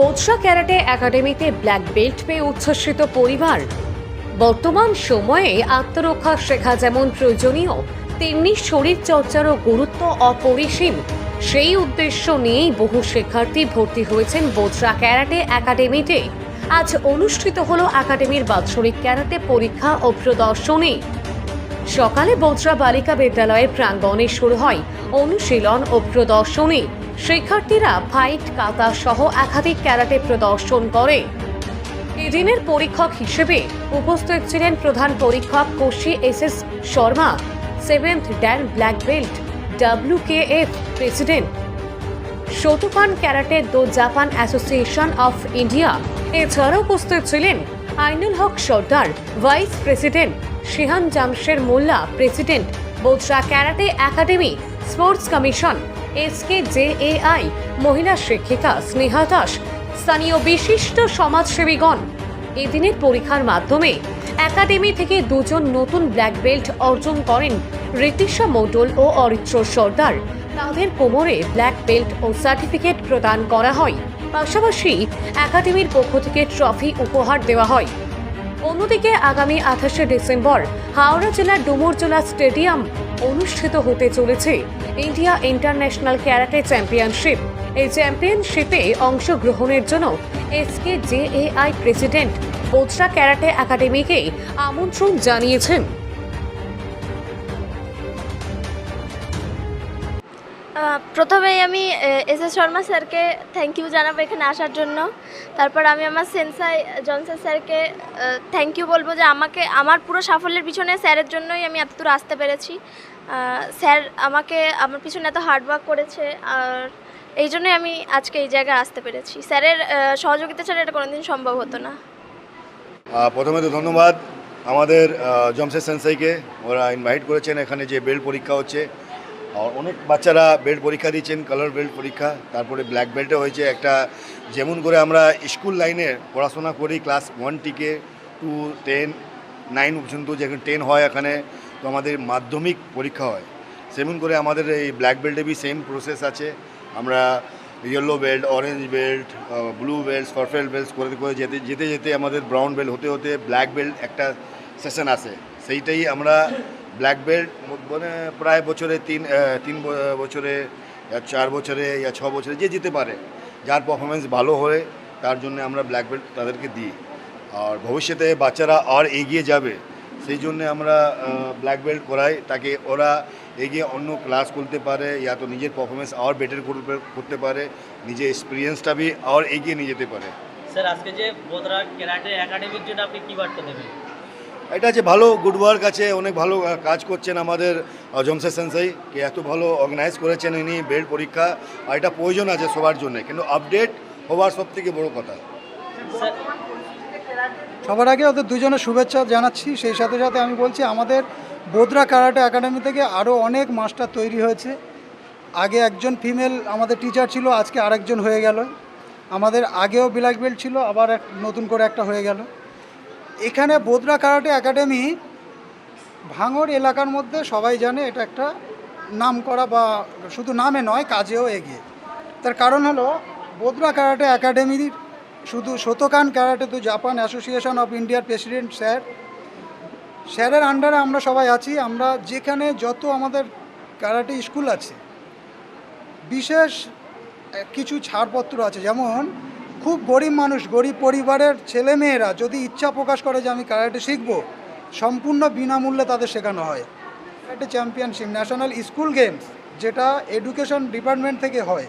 বোৎসা karate একাডেমিতে black belt পেয়ে উচ্ছ্বসিত পরিবার। বর্তমান সময়ে আত্মরক্ষা শেখা যেমন প্রয়োজনীয়, তেমনি শরীর চর্চারও গুরুত্ব অপরিসীম। সেই উদ্দেশ্য নিয়েই বহু শিক্ষার্থী ভর্তি হয়েছেন বোৎসা ক্যারাটে একাডেমিতে। আজ অনুষ্ঠিত হলো একাডেমির বাৎসরিক ক্যারাটে পরীক্ষা ও প্রদর্শনী। সকালে বোচরা বালিকা বিদ্যালয়ের প্রাঙ্গণে শুরু হয় অনুশীলন ও প্রদর্শনী। শিক্ষার্থীরা ফাইট কাতা সহ একাধিক ক্যারাটে প্রদর্শন করে। এদিনের পরীক্ষক হিসেবে উপস্থিত ছিলেন প্রধান পরীক্ষক Kyoshi S S Sharma seventh dan black belt W K F president Shotokan karate do Japan association of India. এছাড়া উপস্থিত ছিলেন Ainul Haque Sardar, vice president Shihan Jamsher Molla, president Bodra karate academy, sports commission SK JAI মহিলা শিক্ষিকা স্নেহা দাস, স্থানীয় বিশিষ্ট সমাজসেবীগণ। এদিনের পরীক্ষার মাধ্যমে একাডেমি থেকে দুজন নতুন ব্ল্যাক বেল্ট অর্জন করেন ঋতিশা মণ্ডল ও অরিত্র সর্দার। তাদের কোমরে ব্ল্যাক বেল্ট ও সার্টিফিকেট প্রদান করা হয়। পাশাপাশি একাডেমির পক্ষ থেকে ট্রফি উপহার দেওয়া হয়। অন্যদিকে আগামী আঠাশে ডিসেম্বর হাওড়া জেলার ডুমুরজোলা স্টেডিয়াম অনুষ্ঠিত হতে চলেছে। India international karate championship. এই চ্যাম্পিয়নশিপে অংশগ্রহণের জন্য এসকে জেএআই প্রেসিডেন্ট বোচরা ক্যারাটে একাডেমিকে আমন্ত্রণ জানিয়েছেন। প্রথমেই আমি এস এস শর্মা স্যারকে থ্যাংক ইউ জানাব এখানে আসার জন্য। তারপর আমি আমার সেন্সাই জনসন স্যারকে থ্যাংক ইউ বলব যে আমাকে, আমার পুরো সাফল্যের পিছনে স্যারের জন্যই আমি এত দূর আসতে পেরেছি। স্যার আমাকে, আমার পিছনে এত হার্ডওয়ার্ক করেছে, আর এই জন্যই আমি আজকে এই জায়গায় আসতে পেরেছি। স্যারের সহযোগিতা ছাড়া এটা কোনোদিন সম্ভব হতো না। প্রথমে তো ধন্যবাদ। আমাদের জমশেদ সেন্সাইকে ওরা ইনভাইট করেছেন। এখানে যে বেল্ট পরীক্ষা হচ্ছে আর অনেক বাচ্চারা বেল্ট পরীক্ষা দিচ্ছেন কালার বেল্ট পরীক্ষা, তারপরে ব্ল্যাক বেল্টে হয়েছে। একটা যেমন করে আমরা স্কুল লাইনে পড়াশোনা করি ক্লাস ওয়ান থেকে টু টেন নাইন পর্যন্ত যেখানে টেন হয় এখানে, তো আমাদের মাধ্যমিক পরীক্ষা হয়। সেমন করে আমাদের এই ব্ল্যাক বেল্টে বি সেম প্রসেস আছে। আমরা yellow belt orange belt blue belt purple belt করে করে যেতে যেতে যেতে আমাদের ব্রাউন বেল্ট হতে হতে ব্ল্যাক বেল্ট একটা সেশন আসে। সেইটাই আমরা ব্ল্যাক বেল্ট মানে প্রায় বছরে তিন তিন ব- বছরে চার বছরে ইয়া ছ বছরে যে যেতে পারে, যার পারফরমেন্স ভালো হয়, তার জন্য আমরা ব্ল্যাক বেল্ট তাদেরকে দিই। আর ভবিষ্যতে বাচ্চারা আর এগিয়ে যাবে, সেই জন্য আমরা ব্ল্যাক বেল্ট করাই। তাকে ওরা এগিয়ে অন্য ক্লাস করতে পারে, ইয়া তো নিজের পারফরমেন্স আর বেটার করতে পারে নিজের এক্সপিরিয়েন্সটা বি আর এগিয়ে নিয়ে যেতে পারে। স্যার আজকে যে বোদরা ক্যারাটে একাডেমির জন্য আপনি কি বার্তা দেবেন? এটা যে ভালো গুড ওয়ার্ক আছে অনেক ভালো কাজ করছেন আমাদের জমসে সেন্সাই কে এত ভালো অর্গানাইজ করেছেন ইনি বেড পরীক্ষা আর এটা প্রয়োজন আছে সবার জন্য কিন্তু আপডেট হওয়ার সব থেকে বড় কথা। সবার আগে ওদের দুজনের শুভেচ্ছা জানাচ্ছি সেই সাথে সাথে আমি বলছি আমাদের বোদরা কারাটে একাডেমি থেকে আরও অনেক মাস্টার তৈরি হয়েছে। আগে একজন ফিমেল আমাদের টিচার ছিল আজকে আরেকজন হয়ে গেল। আমাদের আগেও ব্ল্যাক বেল্ট ছিল আবার এক নতুন করে একটা হয়ে গেল। এখানে বোদরা কারাটে একাডেমি ভাঙড় এলাকার মধ্যে সবাই জানে এটা একটা নাম করা বা শুধু নামে নয়, কাজেও এগিয়ে। তার কারণ হলো, বোদরা কারাটে একাডেমির শুধু Shotokan karate do Japan association of ইন্ডিয়ার প্রেসিডেন্ট স্যার। স্যারের আন্ডারে আমরা সবাই আছি, আমরা যেখানে যত আমাদের ক্যারাটে স্কুল আছে, বিশেষ কিছু ছাড়পত্র আছে, যেমন খুব গরিব মানুষ, গরিব পরিবারের ছেলেমেয়েরা যদি ইচ্ছা প্রকাশ করে যে আমি ক্যারাটে শিখব, সম্পূর্ণ বিনামূল্যে তাদের শেখানো হয়। Karate championship national school games যেটা এডুকেশন ডিপার্টমেন্ট থেকে হয়।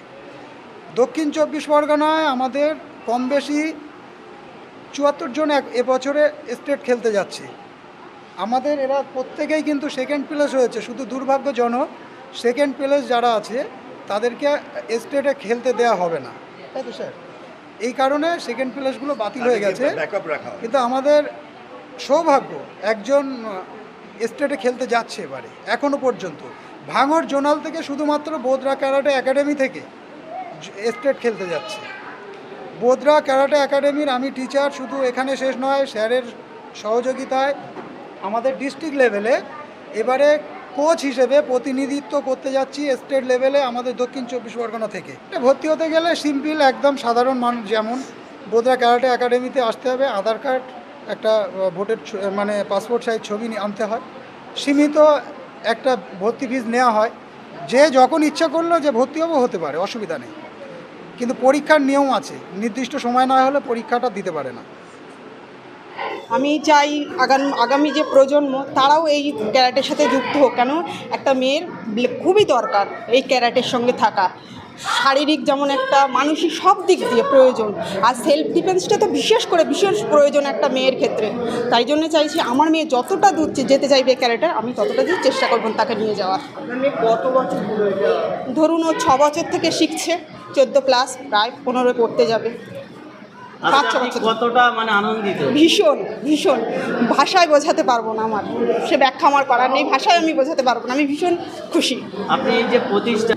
দক্ষিণ চব্বিশ পরগনায় আমাদের কম বেশি চুয়াত্তর জন এক এবছরে স্টেট খেলতে যাচ্ছে। আমাদের এরা প্রত্যেকেই কিন্তু সেকেন্ড প্লেস হয়েছে, শুধু দুর্ভাগ্যজনক সেকেন্ড প্লেস যারা আছে, তাদেরকে স্টেটে খেলতে দেওয়া হবে না। তাই তো স্যার এই কারণে সেকেন্ড প্লেসগুলো বাতিল হয়ে গেছে। কিন্তু আমাদের সৌভাগ্য একজন স্টেটে খেলতে যাচ্ছে এবারে এখনও পর্যন্ত। ভাঙড় জোনাল থেকে শুধুমাত্র বোদরা ক্যারাটে একাডেমি থেকে স্টেট খেলতে যাচ্ছে। বোদরা ক্যারাটে একাডেমির আমি টিচার শুধু এখানে শেষ নয় স্যারের সহযোগিতায় আমাদের ডিস্ট্রিক্ট লেভেলে এবারে কোচ হিসেবে প্রতিনিধিত্ব করতে যাচ্ছি স্টেট লেভেলে আমাদের দক্ষিণ চব্বিশ পরগনা থেকে। ভর্তি হতে গেলে সিম্পল, একদম সাধারণ মানুষ যেমন বোদরা ক্যারাটে একাডেমিতে আসতে হবে, আধার কার্ড, একটা ভোটের মানে পাসপোর্ট সাইজ ছবি আনতে হয়। সীমিত একটা ভর্তি ফিজ নেওয়া হয়। যে যখন ইচ্ছা করল যে ভর্তি হব, হতে পারে, অসুবিধা নেই। কিন্তু পরীক্ষার নিয়ম আছে। নির্দিষ্ট সময় না হলে পরীক্ষাটা দিতে পারে না। আমি চাই আগাম আগামী যে প্রজন্ম তারাও এই ক্যারাটের সাথে যুক্ত হোক। কেন? একটা মেয়ের খুবই দরকার এই ক্যারাটের সঙ্গে থাকা। শারীরিক যেমন একটা মানসিক সব দিক দিয়ে প্রয়োজন। আর সেলফ ডিফেন্সটা তো বিশেষ করে বিশেষ প্রয়োজন একটা মেয়ের ক্ষেত্রে। তাই জন্য চাইছি আমার মেয়ে যতটা দূর যেতে চাইবে ক্যারাটে আমি ততটা দূর চেষ্টা করব তাকে নিয়ে যাওয়ার। কত বছর ধরুন ও ছ বছর থেকে শিখছে চোদ্দ প্লাস প্রায় পনেরো পড়তে যাবে। কতটা মানে আনন্দিত? ভীষণ ভীষণ। ভাষায় বোঝাতে পারব না আমার। সে ব্যাখ্যা আমার করার নেই ভাষায় আমি বোঝাতে পারব না আমি ভীষণ খুশি। আপনি এই যে প্রতিষ্ঠা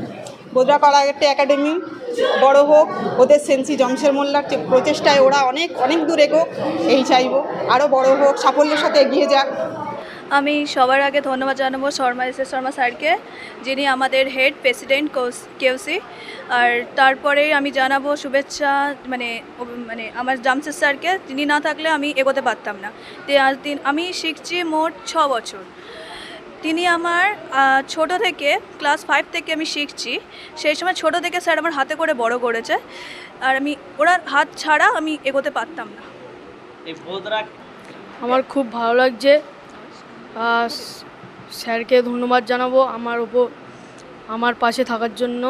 বোদরা কলাঘাটে একাডেমি বড় হোক ওদের সেন্সি জমশের মোল্লার যে প্রচেষ্টায় ওরা অনেক অনেক দূর এগোক এই চাইব। আরও বড় হোক সাফল্যের সাথে এগিয়ে যাক। আমি সবার আগে ধন্যবাদ জানাব শর্মা এস এস শর্মা স্যারকে যিনি আমাদের হেড প্রেসিডেন্ট কেউসি আর তারপরে আমি জানাব শুভেচ্ছা মানে মানে আমার জামশেদ স্যারকে তিনি না থাকলে আমি এগোতে পারতাম না। তে আজ দিন আমি শিখছি মোট ছ বছর। তিনি আমার ছোট থেকে ক্লাস ফাইভ থেকে আমি শিখছি। সেই সময় ছোট থেকে স্যার আমার হাতে করে বড় করেছে। আর আমি ওনার হাত ছাড়া আমি এগোতে পারতাম না। আমার খুব ভালো লাগছে। স্যারকে ধন্যবাদ জানাব আমার ওপর, আমার পাশে থাকার জন্য।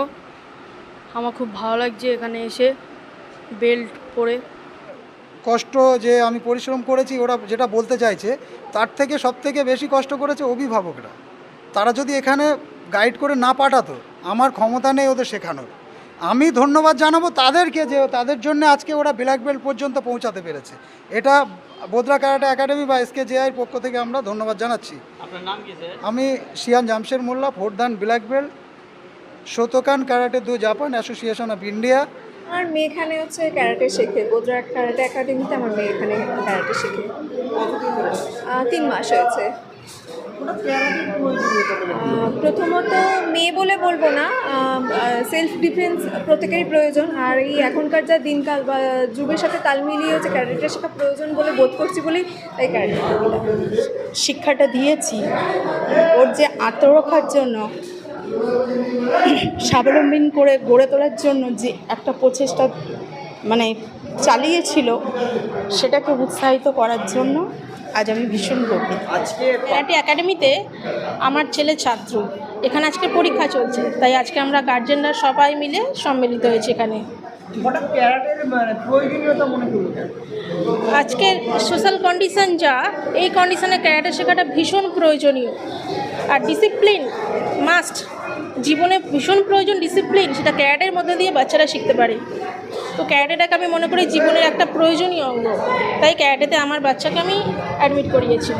আমার খুব ভালো লাগছে এখানে এসে বেল্ট পরে। কষ্ট যে আমি পরিশ্রম করেছি, ওরা যেটা বলতে চাইছে, তার থেকে সব থেকে বেশি কষ্ট করেছে অভিভাবকরা। তারা যদি এখানে গাইড করে না পাঠাতো, আমার ক্ষমতা নেই ওদের শেখানোর। আমি ধন্যবাদ জানাব তাদেরকে যে তাদের জন্য আজকে ওরা ব্ল্যাক বেল্ট পর্যন্ত পৌঁছাতে পেরেছে। এটা বোদরা কারাটা একাডেমি বা এসকে জেআইয়ের পক্ষ থেকে আমরা ধন্যবাদ জানাচ্ছি। আপনার নাম কি স্যার? আমি shihan Jamsher Molla fourth dan black belt Shotokan karate do Japan association of India. আমার মেয়ে এখানে হচ্ছে ক্যারাটে শেখে। গোজরা ক্যারাটে একাডেমিতে আমার মেয়ে এখানে ক্যারাটে শেখে। তিন মাস হয়েছে। প্রথমত মেয়ে বলে বলব না সেলফ ডিফেন্স প্রত্যেকেরই প্রয়োজন। আর এই এখনকার যা দিনকাল বা যুগের সাথে তাল মিলিয়ে হচ্ছে ক্যারাটে শেখা প্রয়োজন বলে বোধ করছি বলেই তাই ক্যারাটে শিক্ষাটা দিয়েছি। ওর যে আত্মরক্ষার জন্য, স্বাবলম্বী করে গড়ে তোলার জন্য যে একটা প্রচেষ্টা মানে চালিয়েছিল, সেটাকে উৎসাহিত করার জন্য আজ আমি ভীষণ গর্বিত। আজকে ক্যারাটে একাডেমিতে আমার ছেলে ছাত্র। এখানে আজকে পরীক্ষা চলছে। তাই আজকে আমরা গার্জেনরা সবাই মিলে সম্মিলিত হয়েছি এখানে? আজকের সোশ্যাল কন্ডিশন যা এই কন্ডিশনে ক্যারাটে শেখাটা ভীষণ প্রয়োজনীয়। আর ডিসিপ্লিন মাস্ট জীবনে ভীষণ প্রয়োজন ডিসিপ্লিন সেটা ক্যারাটের মধ্যে দিয়ে বাচ্চারা শিখতে পারে। তো ক্যারাটেটাকে আমি মনে করি জীবনের একটা প্রয়োজনীয় অঙ্গ। তাই ক্যারাটেতে আমার বাচ্চাকে আমি অ্যাডমিট করিয়েছি।